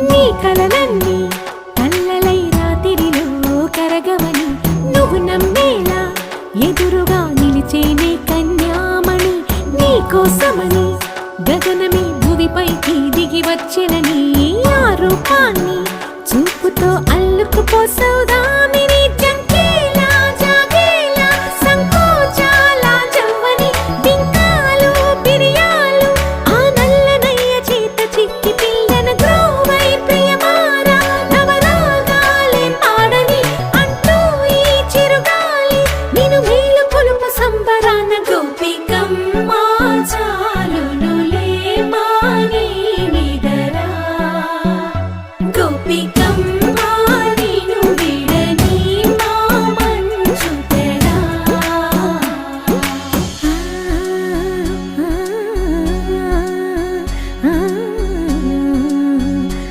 నీ కలలన్నీ కళ్ళలై రాతిరిలో కరగవని నువ్వు నమ్మేలా ఎదురుగా నిలిచేనే కన్యామణి నీ కోసమని గగనమే భువిపైకి దిగి వచ్చినని ఆ రూపాన్ని Ah.